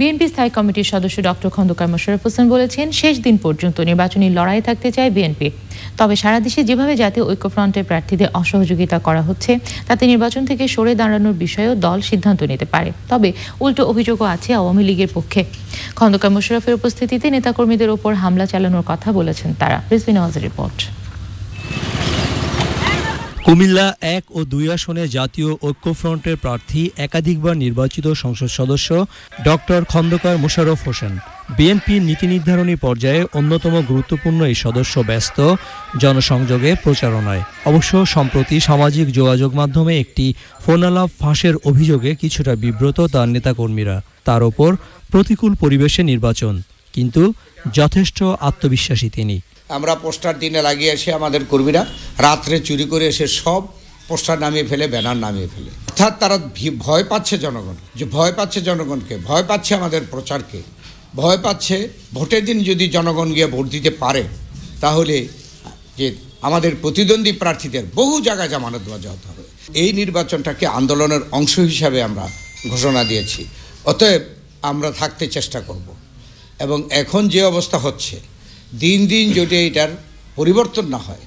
BNP স্থায়ী কমিটির সদস্য ডক্টর খন্দকার মোশারফ হোসেন বলেছেন, শেষ দিন পর্যন্ত নির্বাচনী লড়াই থাকতে চায় বিএনপি। তবে সারা দেশে যেভাবে জাতীয় ঐক্যফ্রন্টের প্রার্থীদের অসহযোগিতা করা হচ্ছে, তাতে নির্বাচন থেকে সরে দাঁড়ানোর বিষয়েও দল সিদ্ধান্ত নিতে পারে। তবে উল্টো অভিযোগও আছে আওয়ামী লীগের পক্ষে। খন্দকার মোশারফের উপস্থিতিতে নেতাকর্মীদের ওপর হামলা চালানোর কথা বলেছেন তারা। রিজভি রিপোর্ট। কুমিল্লা এক ও দুই আসনে জাতীয় ঐক্যফ্রন্টের প্রার্থী একাধিকবার নির্বাচিত সংসদ সদস্য ডক্টর খন্দকার মোশাররফ হোসেন। বিএনপির নীতি নির্ধারণী পর্যায়ে অন্যতম গুরুত্বপূর্ণ এই সদস্য ব্যস্ত জনসংযোগে প্রচারণায়। অবশ্য সম্প্রতি সামাজিক যোগাযোগ মাধ্যমে একটি ফোনালাপ ফাঁসের অভিযোগে কিছুটা বিব্রত তার নেতাকর্মীরা। তার ওপর প্রতিকূল পরিবেশে নির্বাচন, কিন্তু যথেষ্ট আত্মবিশ্বাসী তিনি। আমরা পোস্টার দিনে লাগিয়ে এসে আমাদের কর্মীরা রাত্রে চুরি করে এসে সব পোস্টার নামিয়ে ফেলে, ব্যানার নামিয়ে ফেলে। অর্থাৎ তারা ভয় পাচ্ছে জনগণ। যে ভয় পাচ্ছে জনগণকে, ভয় পাচ্ছে আমাদের প্রচারকে, ভয় পাচ্ছে ভোটের দিন যদি জনগণ গিয়ে ভোট দিতে পারে, তাহলে যে আমাদের প্রতিদ্বন্দ্বী প্রার্থীদের বহু জায়গায় জামানত বাজাতে হবে। এই নির্বাচনটাকে আন্দোলনের অংশ হিসাবে আমরা ঘোষণা দিয়েছি। অতএব আমরা থাকতে চেষ্টা করব। এবং এখন যে অবস্থা হচ্ছে দিন দিন যদি এটার পরিবর্তন না হয়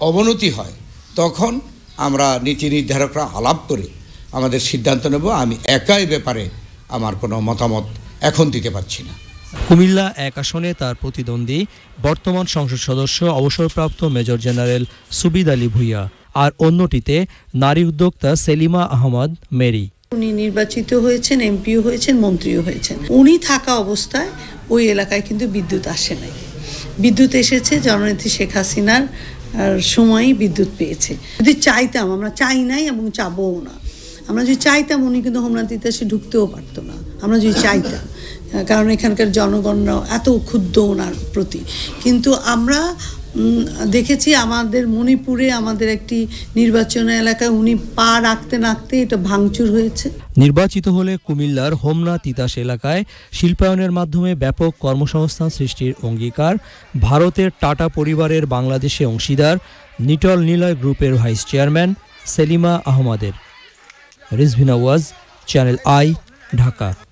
অবনতি হয় তখন আমরা নীতি নির্ধারকরা আলাপ করে আমাদের সিদ্ধান্ত নেব আমি একাই ব্যাপারে আমার কোনো মতামত এখন দিতে পারছি না। কুমিল্লা এক আসনে তার প্রতিদ্বন্দ্বী বর্তমান সংসদ সদস্য অবসরপ্রাপ্ত মেজর জেনারেল সুবিদ আলী ভুইয়া আর অন্যটিতে নারী উদ্যোক্তা সেলিমা আহমদ মেরি। উনি নির্বাচিত হয়েছেন এমপিও হয়েছেন মন্ত্রীও হয়েছেন। উনি থাকা অবস্থায় ওই এলাকায় কিন্তু বিদ্যুৎ আসে নাই। বিদ্যুৎ এসেছে, জননেত্রী শেখ হাসিনার সময়ই বিদ্যুৎ পেয়েছে। যদি চাইতাম, আমরা চাই নাই এবং চাবও না। আমরা যদি চাইতাম, উনি কিন্তু হোমনাথ ইতিহাসে ঢুকতেও পারতো না। আমরা যদি চাইতাম, কারণ এখানকার জনগণরাও এত ক্ষুদ্র ওনার প্রতি। কিন্তু আমরা দেখেছি আমাদের মণিপুরে আমাদের একটি নির্বাচন এলাকায় উনি পা রাখতে রাখতে এটা ভাঙচুর হয়েছে। নির্বাচিত হলে কুমিল্লার হোমনা তিতাস এলাকায় শিল্পায়নের মাধ্যমে ব্যাপক কর্মসংস্থান সৃষ্টির অঙ্গীকার ভারতের টাটা পরিবারের বাংলাদেশে অংশীদার নিটল নিলয় গ্রুপের ভাইস চেয়ারম্যান সেলিমা আহমদের। রিজভিনা ওয়াজ চ্যানেল আই, ঢাকা।